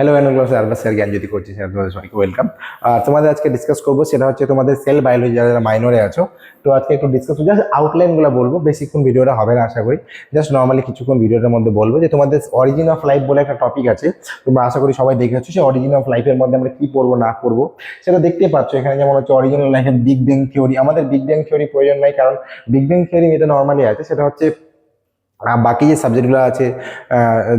Hello অ্যানোগ্লাস আরবাস sir জ্ঞান যদি করছি স্যার তোমাদের সবাইকে ওয়েলকাম আর তোমাদের আজকে ডিসকাস করব সেটা হচ্ছে তোমাদের সেল বায়োলজি যারা মাইনরে আছো, তো আজকে একটু ডিসকাস জাস্ট আউটলাইনগুলো বলব বেশিক্ষণ ভিডিওটা হবে না, আশা করি। জাস্ট নর্মালি কিছুক্ষণ ভিডিওটার মধ্যে বলব যে তোমাদের অরিজিন অফ লাইফ বলে একটা টপিক আছে। তোমরা আশা করি সবাই দেখেছ সেই অরিজিন অফ লাইফের মধ্যে আমরা কী পড়ব, না পড়ব, সেটা দেখতেই পাচ্ছ। এখানে যেমন হচ্ছে অরিজিনাল লাইফের বিগ ব্যাং থিওরি আমাদের বিগ ব্যাং থিওরি প্রয়োজন নাই, কারণ বিগ ব্যাং থিওরি এটা নর্মালি আছে, সেটা হচ্ছে আহ, বাকি যে সাবজেক্টগুলো আছে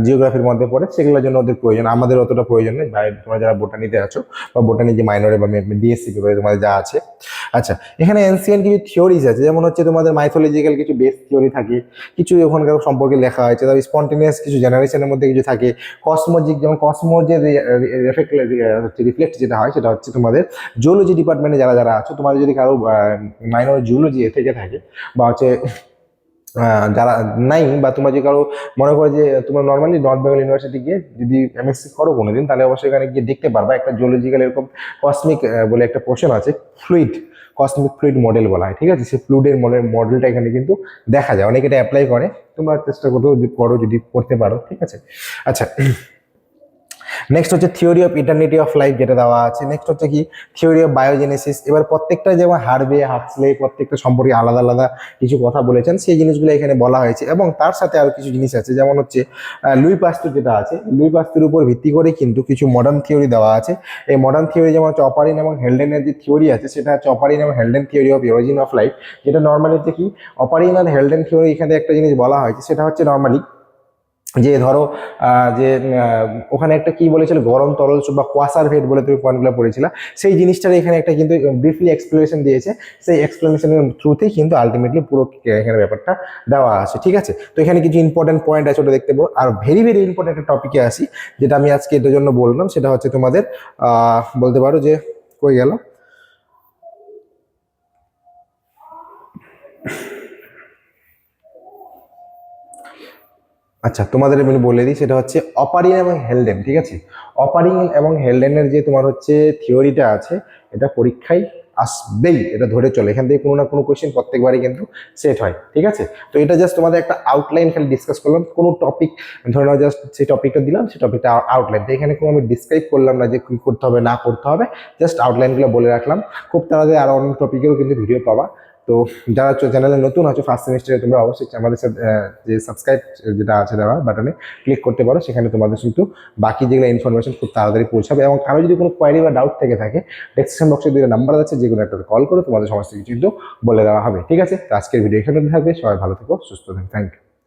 জিওগ্রাফির মধ্যে পড়ে সেগুলোর জন্য ওদের প্রয়োজন আমাদের অতটা প্রয়োজন নেই। তোমরা যারা বোটানিতে আছো বা বোটানি যে মাইনরে বা ডিএসসি পেপারে তোমাদের যা আছে। আচ্ছা এখানে এনসিএন কিছু থিওরিজ আছে যেমন হচ্ছে তোমাদের মাইথোলজিক্যাল কিছু বেস থিওরি থাকে কিছু ওখানকার সম্পর্কে লেখা হয়েছে তারপর স্পন্টেনিয়াস কিছু জেনারেশনের মধ্যে কিছু থাকে। কসমোজিক যেমন কসমো যে রিফ্লেক্ট যেটা হয় সেটা হচ্ছে তোমাদের জুওলজি ডিপার্টমেন্টে যারা যারা আছো তোমাদের যদি কারও মাইনর জুওলজি থেকে থাকে বা হচ্ছে যারা নাই বা তোমরা যে কারও মনে করো যে তোমরা নর্মালি নর্থ বেঙ্গল ইউনিভার্সিটি গিয়ে যদি এমএসসি করো কোনোদিন, তাহলে অবশ্যই এখানে গিয়ে দেখতে পারবা। একটা জিওলজিক্যাল এরকম কসমিক বলে একটা পোর্শন আছে ফ্লুইড কসমিক ফ্লুইড মডেল বলা হয়, ঠিক আছে? সেই ফ্লুইডের মডেল মডেলটা এখানে কিন্তু দেখা যায়। অনেকে এটা অ্যাপ্লাই করে, তোমরা চেষ্টা করো যদি করো যদি করতে পারো, ঠিক আছে? আচ্ছা নেক্সট হচ্ছে theory of eternity of life যেটা দেওয়া আছে। নেক্সট হচ্ছে কি? থিওরি অফ বায়োজেনেসিস এবার প্রত্যেকটা যেমন হারবে হার্টসলে প্রত্যেকটা সম্পর্কে আলাদা আলাদা কিছু কথা বলেছেন, সেই জিনিসগুলো এখানে বলা হয়েছে। এবং তার সাথে আরও কিছু জিনিস আছে, যেমন হচ্ছে লুই পাস্তুর যেটা আছে, লুই পাস্তুর উপর ভিত্তি করে কিন্তু কিছু মডার্ন থিওরি দেওয়া আছে। এই মডার্ন থিওরি যেমন হচ্ছে অপারিন এবং হেলডেনের যে থিওরি আছে, সেটা হচ্ছে অপারিন এবং Haldane theory of origin of life যেটা নর্মালি হচ্ছে কি? অপারিন আর হেলডেন থিওরি এখানে একটা জিনিস বলা হয়েছে, সেটা হচ্ছে নর্মালি যে ধরো যে ওখানে একটা কি বলেছিল, গরম তরল বা কোয়াসার ভেট বলে তুমি পয়েন্টগুলো পড়েছিলা, সেই জিনিসটার এখানে একটা কিন্তু ব্রিফলি এক্সপ্লেনেশন দিয়েছে। সেই এক্সপ্লেনেশনের থ্রুতেই কিন্তু আলটিমেটলি পুরো এখানে ব্যাপারটা দেওয়া আছে, ঠিক আছে? তো এখানে কিছু ইম্পর্টেন্ট পয়েন্ট আছে, ওটা দেখতে পাবো আর ভেরি ভেরি ইম্পর্টেন্ট একটা টপিকে আসি, যেটা আমি আজকে এটার জন্য বললাম, সেটা হচ্ছে তোমাদের বলতে পারো যে, কই গেল? আচ্ছা তোমাদের আমি বলে দিই, সেটা হচ্ছে অপারিং এবং হেলডেন, ঠিক আছে? অপারিং এবং হেলডেনের যে তোমার হচ্ছে থিওরিটা আছে, এটা পরীক্ষায় আসবেই, এটা ধরে চলে। এখান থেকে কোনো না কোনো কোয়েশ্চেন প্রত্যেকবারই কিন্তু সেট হয়, ঠিক আছে? তো এটা জাস্ট তোমাদের একটা আউটলাইন খালি ডিসকাস করলাম, কোনো টপিক ধরে নাও জাস্ট সেই টপিকটা দিলাম, সেই টপিকটা আউটলাইন এখানে কোনো আমি ডিসক্রাইব করলাম না যে কী করতে হবে, না করতে হবে জাস্ট আউটলাইনগুলো বলে রাখলাম। খুব তাড়াতাড়ি আরও অন্য টপিকেও কিন্তু ভিডিও পাবা। তো যারা চ্যানেলে নতুন আছো ফার্স্ট সেমিস্টারে তোমরা অবশ্যই আমাদের সাথে যে সাবস্ক্রাইব যেটা আছে দেওয়া বাটনে ক্লিক করতে পারো। সেখানে তোমাদের কিন্তু বাকি যেগুলো ইনফরমেশন খুব তাড়াতাড়ি পৌঁছাবে এবং কারও যদি কোনো কোয়ারি বা ডাউট থেকে থাকে ডেসক্রিপশন বক্সে দুটো নাম্বার আছে, যেগুলো একটা কল করো, তোমাদের সমস্ত কিছু কিন্তু বলে দেওয়া হবে। ঠিক আছে? আজকের ভিডিও এখানে থাকবে। সবাই ভালো থেকো, সুস্থ থাকো। Thank you